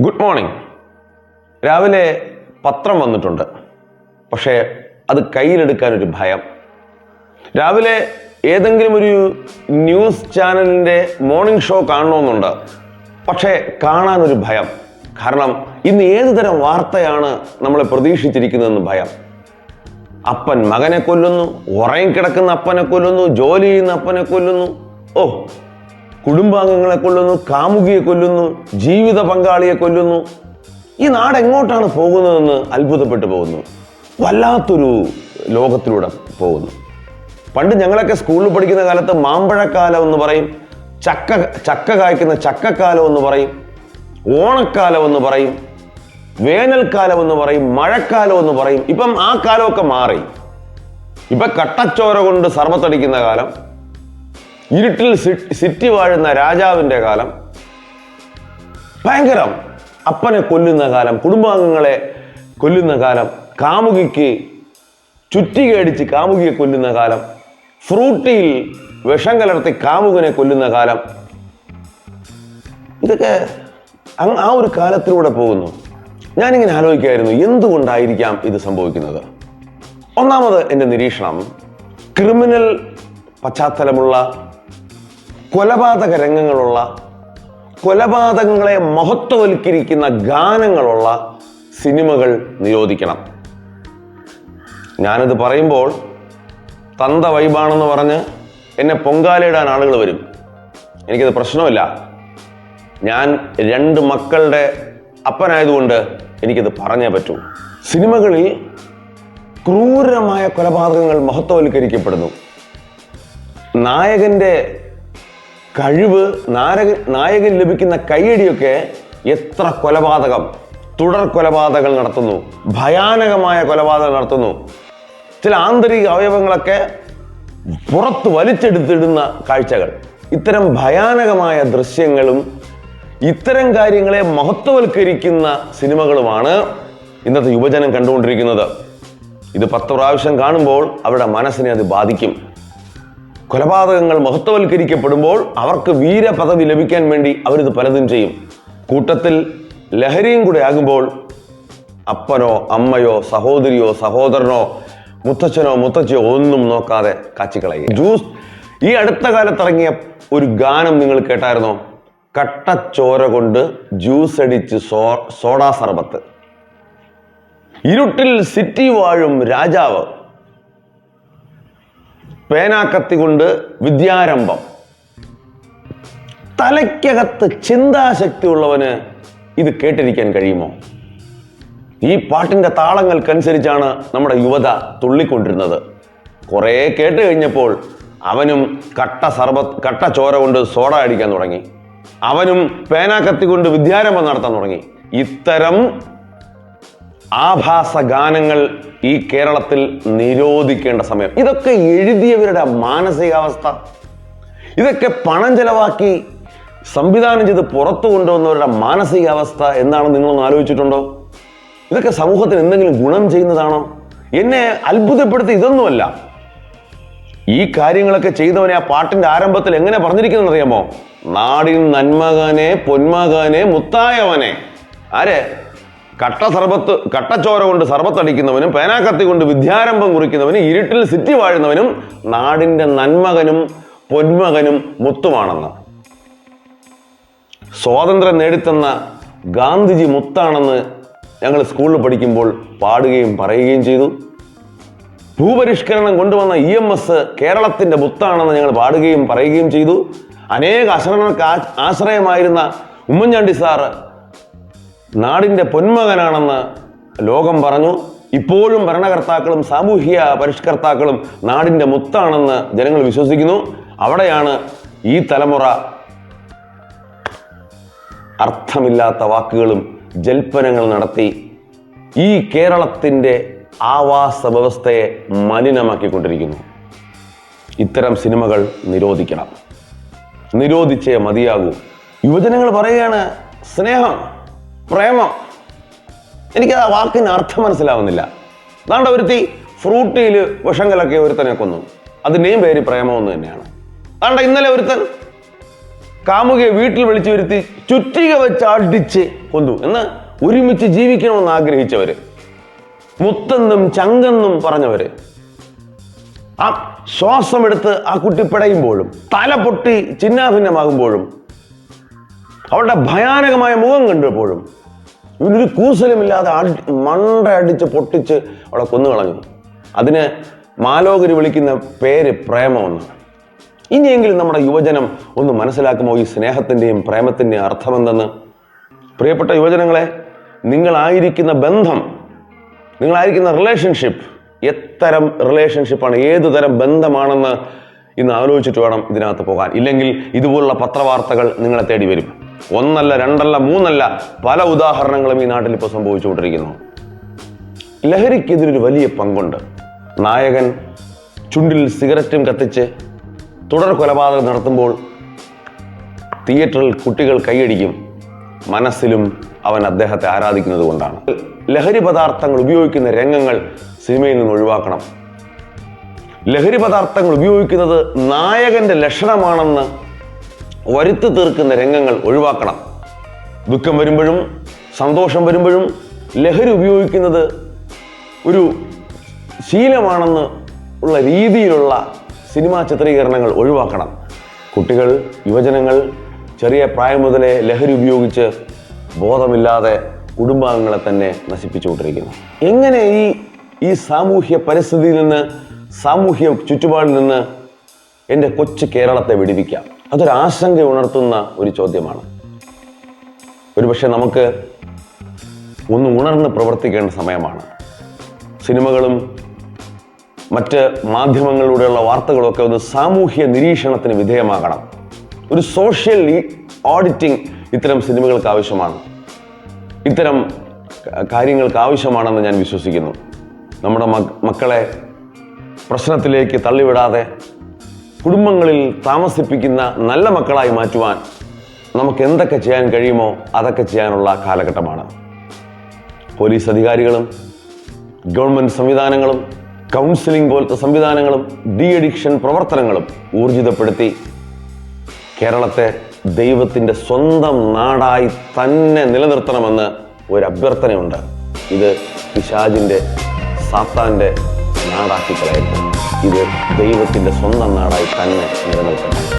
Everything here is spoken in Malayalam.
ഗുഡ് മോർണിംഗ് രാവിലെ പത്രം വന്നിട്ടുണ്ട്. പക്ഷേ അത് കയ്യിലെടുക്കാൻ ഒരു ഭയം. രാവിലെ ഏതെങ്കിലും ഒരു ന്യൂസ് ചാനലിന്റെ മോർണിംഗ് ഷോ കാണണമെന്നുണ്ട്. പക്ഷേ കാണാനൊരു ഭയം. കാരണം ഇന്ന് ഏത് തരം വാർത്തയാണ് നമ്മളെ പ്രതീക്ഷിച്ചിരിക്കുന്നതെന്ന് ഭയം. അപ്പൻ മകനെ കൊല്ലുന്നു ഉറങ്ങിക്കിടക്കുന്ന അപ്പനെ കൊല്ലുന്നു ജോലി ചെയ്യുന്ന അപ്പനെ കൊല്ലുന്നു. ഓ കുടുംബാംഗങ്ങളെ കൊല്ലുന്നു കാമുകിയെ കൊല്ലുന്നു ജീവിത പങ്കാളിയെ കൊല്ലുന്നു. ഈ നാട് എങ്ങോട്ടാണ് പോകുന്നതെന്ന് അത്ഭുതപ്പെട്ടു പോകുന്നു. വല്ലാത്തൊരു ലോകത്തിലൂടെ പോകുന്നു. പണ്ട് ഞങ്ങളൊക്കെ സ്കൂളിൽ പഠിക്കുന്ന കാലത്ത് മാമ്പഴക്കാലം എന്ന് പറയും ചക്ക ചക്ക കായ്ക്കുന്ന ചക്കക്കാലം എന്ന് പറയും ഓണക്കാലം എന്ന് പറയും വേനൽക്കാലം എന്ന് പറയും മഴക്കാലം എന്ന് പറയും. ഇപ്പം ആ കാലമൊക്കെ മാറി. ഇപ്പം കട്ടച്ചോര കൊണ്ട് സർവത്തടിക്കുന്ന കാലം. ഇരുട്ടിൽ സിറ്റി വാഴുന്ന രാജാവിന്റെ കാലം ഭയങ്കരം അപ്പനെ കൊല്ലുന്ന കാലം കുടുംബാംഗങ്ങളെ കൊല്ലുന്ന കാലം കാമുകിക്ക് ചുറ്റി ചുറ്റികയടിച്ച് കാമുകിയെ കൊല്ലുന്ന കാലം ഫ്രൂട്ടിയിൽ വിഷം കലർത്തി കാമുകനെ കൊല്ലുന്ന കാലം. ഇതൊക്കെ ആ ഒരു കാലത്തിലൂടെ പോകുന്നു. ഞാനിങ്ങനെ ആലോചിക്കായിരുന്നു എന്തുകൊണ്ടായിരിക്കാം ഇത് സംഭവിക്കുന്നത്? ഒന്നാമത് എന്റെ നിരീക്ഷണം ക്രിമിനൽ പശ്ചാത്തലമുള്ള കൊലപാതക രംഗങ്ങളുള്ള കൊലപാതകങ്ങളെ മഹത്വവൽക്കരിക്കുന്ന ഗാനങ്ങളുള്ള സിനിമകൾ നിരോധിക്കണം. ഞാനിത് പറയുമ്പോൾ തന്ത വൈബാണെന്ന് പറഞ്ഞ് എന്നെ പൊങ്കാലയിടാൻ ആളുകൾ വരും. എനിക്കത് പ്രശ്നമില്ല. ഞാൻ രണ്ട് മക്കളുടെ അപ്പനായതുകൊണ്ട് എനിക്കത് പറഞ്ഞേ പറ്റൂ. സിനിമകളിൽ ക്രൂരമായ കൊലപാതകങ്ങൾ മഹത്വവൽക്കരിക്കപ്പെടുന്നു. നായകന്റെ കഴിവ് നാരകൻ നായകൻ ലഭിക്കുന്ന കൈയടിയൊക്കെ എത്ര കൊലപാതകം. തുടർ കൊലപാതകങ്ങൾ നടത്തുന്നു. ഭയാനകമായ കൊലപാതകം നടത്തുന്നു. ചില ആന്തരിക അവയവങ്ങളൊക്കെ പുറത്ത് വലിച്ചെടുത്തിടുന്ന കാഴ്ചകൾ. ഇത്തരം ഭയാനകമായ ദൃശ്യങ്ങളും ഇത്തരം കാര്യങ്ങളെ മഹത്വവൽക്കരിക്കുന്ന സിനിമകളുമാണ് ഇന്നത്തെ യുവജനം കണ്ടുകൊണ്ടിരിക്കുന്നത്. ഇത് പത്ത് പ്രാവശ്യം കാണുമ്പോൾ അവരുടെ മനസ്സിനെ അത് ബാധിക്കും. കൊലപാതകങ്ങൾ മഹത്വവൽക്കരിക്കപ്പെടുമ്പോൾ അവർക്ക് വീരപദവി ലഭിക്കാൻ വേണ്ടി അവരിത് പലതും ചെയ്യും. കൂട്ടത്തിൽ ലഹരിയും കൂടെ ആകുമ്പോൾ അപ്പനോ അമ്മയോ സഹോദരിയോ സഹോദരനോ മുത്തച്ഛനോ മുത്തച്ഛയോ ഒന്നും നോക്കാതെ കാച്ചിക്കളയും ജ്യൂസ് ഈ അടുത്ത കാലത്തിറങ്ങിയ ഒരു ഗാനം നിങ്ങൾ കേട്ടായിരുന്നോ? കട്ടച്ചോര കൊണ്ട് ജ്യൂസ് അടിച്ച് സോ സോഡാ സർബത്ത്. ഇരുട്ടിൽ സിറ്റി വാഴും രാജാവ് പേനാക്കത്തി കൊണ്ട് വിദ്യാരംഭം. തലയ്ക്കകത്ത് ചിന്താശക്തി ഉള്ളവന് ഇത് കേട്ടിരിക്കാൻ കഴിയുമോ? ഈ പാട്ടിന്റെ താളങ്ങൾക്കനുസരിച്ചാണ് നമ്മുടെ യുവത തുള്ളിക്കൊണ്ടിരുന്നത്. കുറേ കേട്ട് കഴിഞ്ഞപ്പോൾ അവനും കട്ട സർബത്ത് കട്ട ചോര കൊണ്ട് സോഡ അടിക്കാൻ തുടങ്ങി. അവനും പേനാക്കത്തി കൊണ്ട് വിദ്യാരംഭം നടത്താൻ തുടങ്ങി. ഇത്തരം ആഭാസ ഗാനങ്ങൾ ഈ കേരളത്തിൽ നിരോധിക്കേണ്ട സമയം. ഇതൊക്കെ എഴുതിയവരുടെ മാനസികാവസ്ഥ. ഇതൊക്കെ പണം ചെലവാക്കി സംവിധാനം ചെയ്ത് പുറത്തു കൊണ്ടുവന്നവരുടെ മാനസികാവസ്ഥ എന്താണെന്ന് നിങ്ങളൊന്ന് ആലോചിച്ചിട്ടുണ്ടോ? ഇതൊക്കെ സമൂഹത്തിന് എന്തെങ്കിലും ഗുണം ചെയ്യുന്നതാണോ? എന്നെ അത്ഭുതപ്പെടുത്തി ഇതൊന്നുമല്ല. ഈ കാര്യങ്ങളൊക്കെ ചെയ്തവനെ ആ പാട്ടിന്റെ ആരംഭത്തിൽ എങ്ങനെ പറഞ്ഞിരിക്കുന്നത് അറിയാമോ? നാടിൻ നന്മകനെ പൊന്മകനെ മുത്തായവനെ. ആരെ? കട്ട സർബത്ത് കട്ടച്ചോര കൊണ്ട് സർബത്തടിക്കുന്നവനും പേനാക്കത്തി കൊണ്ട് വിദ്യാരംഭം കുറിക്കുന്നവനും ഇരുട്ടിൽ സിറ്റി വാഴുന്നവനും നാടിന്റെ നന്മകനും പൊന്മകനും മുത്തുമാണെന്ന്. സ്വാതന്ത്ര്യം നേടിത്തന്ന ഗാന്ധിജി മുത്താണെന്ന് ഞങ്ങൾ സ്കൂളിൽ പഠിക്കുമ്പോൾ പാടുകയും പറയുകയും ചെയ്തു. ഭൂപരിഷ്കരണം കൊണ്ടുവന്ന ഇ എം എസ് കേരളത്തിന്റെ മുത്താണെന്ന് ഞങ്ങൾ പാടുകയും പറയുകയും ചെയ്തു. അനേക അശരണർക്ക് ആശ്രയമായിരുന്ന ഉമ്മൻചാണ്ടി സാറ് നാടിന്റെ പൊന്മകനാണെന്ന് ലോകം പറഞ്ഞു. ഇപ്പോഴും ഭരണകർത്താക്കളും സാമൂഹിക പരിഷ്കർത്താക്കളും നാടിന്റെ മുത്താണെന്ന് ജനങ്ങൾ വിശ്വസിക്കുന്നു. അവിടെയാണ് ഈ തലമുറ അർത്ഥമില്ലാത്ത വാക്കുകളും ജൽപ്പനങ്ങൾ നടത്തി ഈ കേരളത്തിന്റെ ആവാസ വ്യവസ്ഥയെ മലിനമാക്കിക്കൊണ്ടിരിക്കുന്നു. ഇത്തരം സിനിമകൾ നിരോധിക്കണം. നിരോധിച്ചേ മതിയാകൂ. യുവജനങ്ങൾ പറയുകയാണ് സ്നേഹം. പ്രേമം. എനിക്ക് ആ വാക്കിന് അർത്ഥം മനസ്സിലാവുന്നില്ല. അതാണ്ട് ഒരുത്തി ഫ്രൂട്ടിയിൽ വിഷം ഒരുത്തനെ കൊന്നു. അതിന്റെയും പേര് പ്രേമമെന്ന് തന്നെയാണ്. അതാണ്ട് ഇന്നലെ ഒരുത്തൻ കാമുകയെ വീട്ടിൽ വിളിച്ചു വരുത്തി ചുറ്റിക വെച്ച് അടിച്ച് കൊന്നു എന്ന് ഒരുമിച്ച് ജീവിക്കണമെന്ന് ആഗ്രഹിച്ചവർ മുത്തെന്നും ചങ്കെന്നും പറഞ്ഞവർ ആ ശ്വാസമെടുത്ത് ആ കുട്ടി പിടയുമ്പോഴും തല പൊട്ടി ചിന്നാഭിന്നമാകുമ്പോഴും അവളുടെ ഭയാനകമായ മുഖം കണ്ടപ്പോഴും ഇവനൊരു കൂസലുമില്ലാതെ അടി മണ്ട അടിച്ച് പൊട്ടിച്ച് അവളെ കൊന്നുകളഞ്ഞു. അതിന് മാലോകര് വിളിക്കുന്ന പേര് പ്രേമമെന്ന്. ഇനിയെങ്കിലും നമ്മുടെ യുവജനം ഒന്ന് മനസ്സിലാക്കുമോ ഈ സ്നേഹത്തിന്റെയും പ്രേമത്തിന്റെയും അർത്ഥമെന്തെന്ന്? പ്രിയപ്പെട്ട യുവജനങ്ങളെ നിങ്ങളായിരിക്കുന്ന ബന്ധം നിങ്ങളായിരിക്കുന്ന റിലേഷൻഷിപ്പ് എത്തരം റിലേഷൻഷിപ്പാണ് ഏത് തരം ബന്ധമാണെന്ന് ഇന്ന് ആലോചിച്ചിട്ട് വേണം ഇതിനകത്ത് പോകാൻ. ഇല്ലെങ്കിൽ ഇതുപോലുള്ള പത്രവാർത്തകൾ നിങ്ങളെ തേടി വരും. ഒന്നല്ല രണ്ടല്ല മൂന്നല്ല പല ഉദാഹരണങ്ങളും ഈ നാട്ടിൽ ഇപ്പോൾ സംഭവിച്ചുകൊണ്ടിരിക്കുന്നു. ലഹരിക്ക് ഇതിനൊരു വലിയ പങ്കുണ്ട്. നായകൻ ചുണ്ടിൽ സിഗരറ്റും കത്തിച്ച് തുടർ കൊലപാതകം നടത്തുമ്പോൾ തിയേറ്ററിൽ കുട്ടികൾ കൈയടിക്കും. മനസ്സിലും അവൻ അദ്ദേഹത്തെ ആരാധിക്കുന്നത് കൊണ്ടാണ്. ലഹരി പദാർത്ഥങ്ങൾ ഉപയോഗിക്കുന്ന രംഗങ്ങൾ സിനിമയിൽ നിന്ന് ഒഴിവാക്കണം. ലഹരി പദാർത്ഥങ്ങൾ ഉപയോഗിക്കുന്നത് നായകന്റെ ലക്ഷണമാണെന്ന് വരുത്തി തീർക്കുന്ന രംഗങ്ങൾ ഒഴിവാക്കണം. ദുഃഖം വരുമ്പോഴും സന്തോഷം വരുമ്പോഴും ലഹരി ഉപയോഗിക്കുന്നത് ഒരു ശീലമാണെന്ന് ഉള്ള രീതിയിലുള്ള സിനിമാ ചിത്രീകരണങ്ങൾ ഒഴിവാക്കണം. കുട്ടികൾ യുവജനങ്ങൾ ചെറിയ പ്രായം മുതലേ ലഹരി ഉപയോഗിച്ച് ബോധമില്ലാതെ കുടുംബാംഗങ്ങളെ തന്നെ നശിപ്പിച്ചുകൊണ്ടിരിക്കുന്നു. എങ്ങനെ ഈ ഈ സാമൂഹ്യ പരിസ്ഥിതിയിൽ നിന്ന് സാമൂഹ്യ ചുറ്റുപാടിൽ നിന്ന് എന്റെ കൊച്ചു കേരളത്തെ വിടിവിക്കാം. അതൊരാശങ്ക ഉണർത്തുന്ന ഒരു ചോദ്യമാണ്. ഒരുപക്ഷെ നമുക്ക് ഒന്ന് ഉണർന്ന് പ്രവർത്തിക്കേണ്ട സമയമാണ്. സിനിമകളും മറ്റ് മാധ്യമങ്ങളിലൂടെയുള്ള വാർത്തകളൊക്കെ ഒന്ന് സാമൂഹ്യ നിരീക്ഷണത്തിന് വിധേയമാകണം. ഒരു സോഷ്യൽ ഓഡിറ്റിംഗ് ഇത്തരം സിനിമകൾക്ക് ആവശ്യമാണ്. ഇത്തരം കാര്യങ്ങൾക്ക് ആവശ്യമാണെന്ന് ഞാൻ വിശ്വസിക്കുന്നു. നമ്മുടെ മക്കളെ പ്രശ്നത്തിലേക്ക് തള്ളിവിടാതെ കുടുംബങ്ങളിൽ താമസിപ്പിക്കുന്ന നല്ല മക്കളായി മാറ്റുവാൻ നമുക്ക് എന്തൊക്കെ ചെയ്യാൻ കഴിയുമോ അതൊക്കെ ചെയ്യാനുള്ള കാലഘട്ടമാണ്. പോലീസ് അധികാരികളും ഗവൺമെന്റ് സംവിധാനങ്ങളും കൗൺസിലിംഗ് പോലത്തെ സംവിധാനങ്ങളും ഡി അഡിക്ഷൻ പ്രവർത്തനങ്ങളും ഊർജിതപ്പെടുത്തി കേരളത്തെ ദൈവത്തിന്റെ സ്വന്തം നാടായി തന്നെ നിലനിർത്തണമെന്ന് ഒരു അഭ്യർത്ഥനയുണ്ട്. ഇത് പിശാജിന്റെ സാത്താന്റെ നാടാക്കി കളയരുത് ഇത് ദൈവത്തിന്റെ സ്വന്തം നാടായി തന്നെ നിലനിൽക്കണം